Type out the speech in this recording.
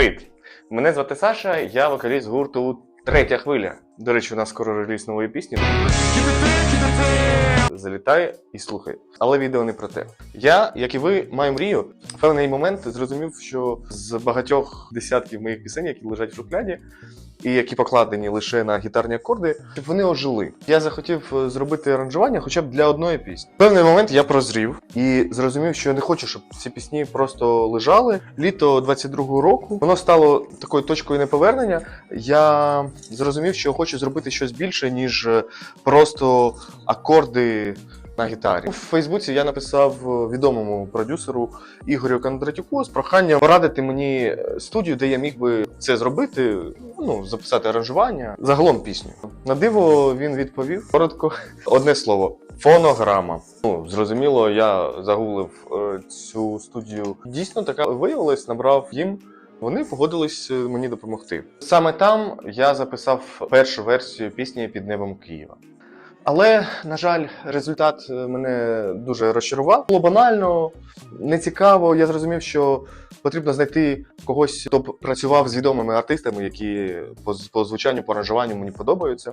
Привіт! Мене звати Саша, я вокаліст гурту Третя хвиля. До речі, у нас скоро реліз нової пісні. Залітай і слухай. Але відео не про те. Я, як і ви, маю мрію. В певний момент зрозумів, що з багатьох десятків моїх пісень, які лежать в шухляді, і які покладені лише на гітарні акорди, щоб вони ожили. Я захотів е, зробити аранжування хоча б для одної пісні. Певний момент я прозрів і зрозумів, що я не хочу, щоб ці пісні просто лежали. Літо 22-го року воно стало такою точкою неповернення. Я зрозумів, що хочу зробити щось більше, ніж е, просто акорди. На гітарі у Фейсбуці я написав відомому продюсеру Ігорю Кондратюку з проханням порадити мені е, студію, де я міг би це зробити, ну записати аранжування, загалом пісню. На диво він відповів коротко одне слово: фонограма. Ну зрозуміло, я загуглив е, цю студію. Дійсно, така виявилась, набрав їм. Вони погодились е, мені допомогти. Саме там я записав першу версію пісні під небом Києва. Але, на жаль, результат е, мене дуже розчарував. Було банально, нецікаво. Я зрозумів, що потрібно знайти когось, хто працював з відомими артистами, які по, по звучанню, по аранжуванню мені подобаються.